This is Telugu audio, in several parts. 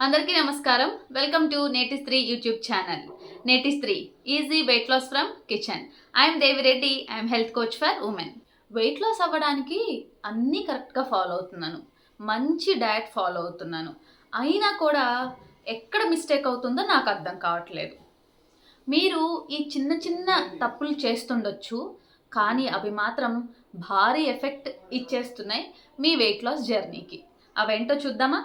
అందరికీ నమస్కారం. వెల్కమ్ టు నేటి స్త్రీ YouTube channel Neti Stree easy weight loss from kitchen I'm Devireddy I'm health coach for women weight loss అవ్వడానికి అన్నీ కరెక్ట్గా ఫాలో అవుతున్నాను. మంచి డయట్ ఫాలో అవుతున్నాను. అయినా కూడా ఎక్కడ మిస్టేక్ అవుతుందో నాకు అర్థం కావట్లేదు. మీరు ఈ చిన్న చిన్న తప్పులు చేస్తుండొచ్చు కానీ అవి మాత్రం భారీ ఎఫెక్ట్ ఇచ్చేస్తున్నాయి మీ వెయిట్ లాస్ జర్నీకి అవేంటో చూద్దామా?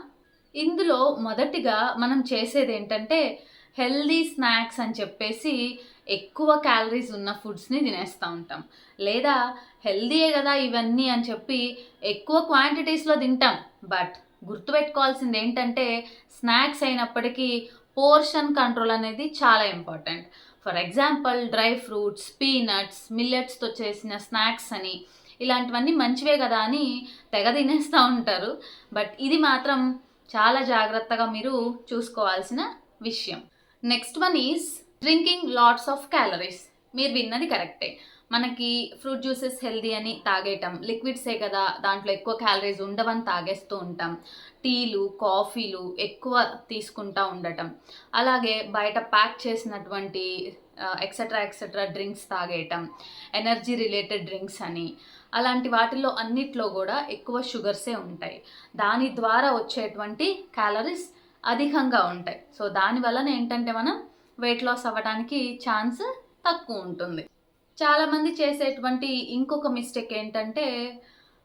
ఇందులో మొదటిగా మనం చేసేది ఏంటంటే హెల్దీ స్నాక్స్ అని చెప్పేసి ఎక్కువ క్యాలరీస్ ఉన్న ఫుడ్స్ని తినేస్తూ ఉంటాం. లేదా హెల్దీయే కదా ఇవన్నీ అని చెప్పి ఎక్కువ క్వాంటిటీస్లో తింటాం. బట్ గుర్తుపెట్టుకోవాల్సింది ఏంటంటే స్నాక్స్ అయినప్పటికీ పోర్షన్ కంట్రోల్ అనేది చాలా important. For example dry fruits peanuts మిల్లెట్స్తో చేసిన స్నాక్స్ అని ఇలాంటివన్నీ మంచివే కదా అని తెగ తినేస్తూ ఉంటారు. బట్ ఇది మాత్రం చాలా జాగ్రత్తగా మీరు చూసుకోవాల్సిన విషయం. Next one is drinking lots of calories మీరు విన్నది కరెక్టే. మనకి ఫ్రూట్ జ్యూసెస్ హెల్దీ అని తాగేయటం లిక్విడ్సే కదా దాంట్లో ఎక్కువ క్యాలరీస్ ఉండవని తాగేస్తూ ఉంటాం. టీలు కాఫీలు ఎక్కువ తీసుకుంటా ఉండటం. అలాగే బయట ప్యాక్ చేసినటువంటి ఎక్సెట్రా ఎక్సెట్రా డ్రింక్స్ తాగేయటం. ఎనర్జీ రిలేటెడ్ డ్రింక్స్ అని. అలాంటి వాటిల్లో అన్నిట్లో కూడా ఎక్కువ షుగర్సే ఉంటాయి. దాని ద్వారా వచ్చేటువంటి క్యాలరీస్ అధికంగా ఉంటాయి. సో దానివలన ఏంటంటే మనం వెయిట్ లాస్ అవ్వడానికి ఛాన్స్ తక్కువ ఉంటుంది. చాలామంది చేసేటువంటి ఇంకొక మిస్టేక్ ఏంటంటే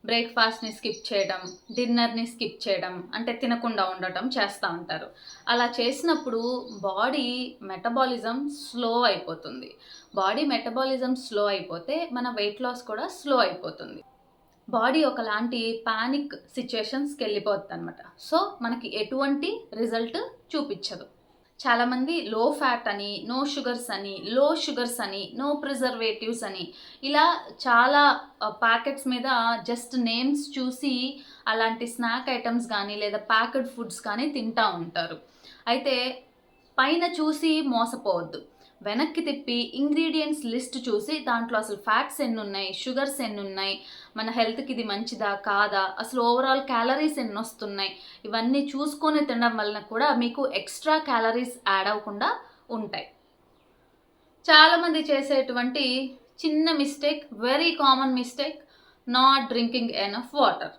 బ్రేక్ఫాస్ట్ని స్కిప్ చేయడం డిన్నర్ని స్కిప్ చేయడం అంటే తినకుండా ఉండటం చేస్తూ ఉంటారు. అలా చేసినప్పుడు బాడీ మెటబాలిజం స్లో అయిపోతుంది. బాడీ మెటబాలిజం స్లో అయిపోతే మన వెయిట్ లాస్ కూడా స్లో అయిపోతుంది. బాడీ ఒకలాంటి పానిక్ సిచ్యుయేషన్స్కి వెళ్ళిపోతుంది అనమాట సో మనకి ఎటువంటి రిజల్ట్ చూపించదు. చాలామంది లో ఫ్యాట్ అని నో షుగర్స్ అని లో షుగర్స్ అని నో ప్రిజర్వేటివ్స్ అని ఇలా చాలా ప్యాకెట్స్ మీద జస్ట్ నేమ్స్ చూసి అలాంటి స్నాక్ ఐటమ్స్ కానీ లేదా ప్యాకెడ్ ఫుడ్స్ కానీ తింటూ ఉంటారు. అయితే పైన చూసి మోసపోవద్దు. వెనక్కి తిప్పి ఇంగ్రీడియంట్స్ లిస్ట్ చూసి దాంట్లో అసలు ఫ్యాట్స్ ఎన్ని ఉన్నాయి షుగర్స్ ఎన్ని ఉన్నాయి మన హెల్త్కి ఇది మంచిదా కాదా అసలు ఓవరాల్ క్యాలరీస్ ఎన్ని వస్తున్నాయి ఇవన్నీ చూసుకొని తినడం వలన కూడా మీకు ఎక్స్ట్రా క్యాలరీస్ యాడ్ అవ్వకుండా ఉంటాయి. చాలామంది చేసేటువంటి చిన్న mistake very common mistake not drinking enough water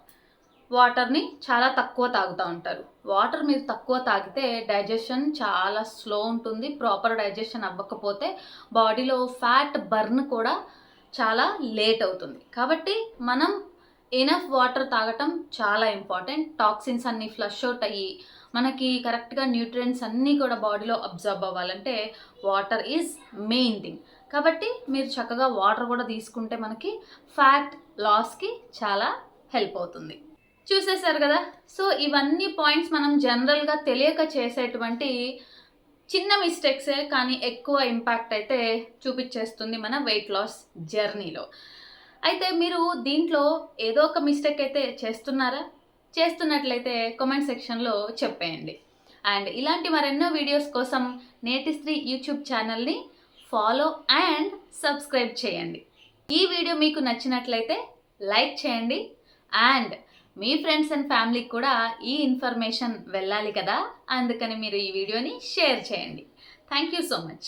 వాటర్ని చాలా తక్కువ తాగుతూ ఉంటారు. వాటర్ మీరు తక్కువ తాగితే డైజెషన్ చాలా స్లో ఉంటుంది. ప్రాపర్ డైజెషన్ అవ్వకపోతే బాడీలో ఫ్యాట్ బర్న్ కూడా చాలా లేట్ అవుతుంది. కాబట్టి మనం ఎనఫ్ వాటర్ తాగటం చాలా ఇంపార్టెంట్. టాక్సిన్స్ అన్నీ ఫ్లష్ అవుట్ అయ్యి మనకి కరెక్ట్గా న్యూట్రియంట్స్ అన్నీ కూడా బాడీలో అబ్జర్బ్ అవ్వాలంటే వాటర్ ఈజ్ మెయిన్ థింగ్. కాబట్టి మీరు చక్కగా వాటర్ కూడా తీసుకుంటే మనకి ఫ్యాట్ లాస్కి చాలా హెల్ప్ అవుతుంది. చూసేశారు కదా? సో ఇవన్నీ పాయింట్స్ మనం జనరల్గా తెలియక చేసేటువంటి చిన్న మిస్టేక్సే కానీ ఎక్కువ ఇంపాక్ట్ అయితే చూపించేస్తుంది మన వెయిట్ లాస్ జర్నీలో అయితే మీరు దీంట్లో ఏదో ఒక మిస్టేక్ అయితే చేస్తున్నారా? చేస్తున్నట్లయితే కామెంట్ సెక్షన్లో చెప్పేయండి. అండ్ ఇలాంటి మరెన్నో వీడియోస్ కోసం నేటి స్త్రీ యూట్యూబ్ ఛానల్ని ఫాలో అండ్ సబ్స్క్రైబ్ చేయండి. ఈ వీడియో మీకు నచ్చినట్లయితే లైక్ చేయండి. అండ్ మీ ఫ్రెండ్స్ అండ్ ఫ్యామిలీకి కూడా ఈ ఇన్ఫర్మేషన్ వెళ్ళాలి కదా? అందుకని మీరు ఈ వీడియోని షేర్ చేయండి. Thank you so much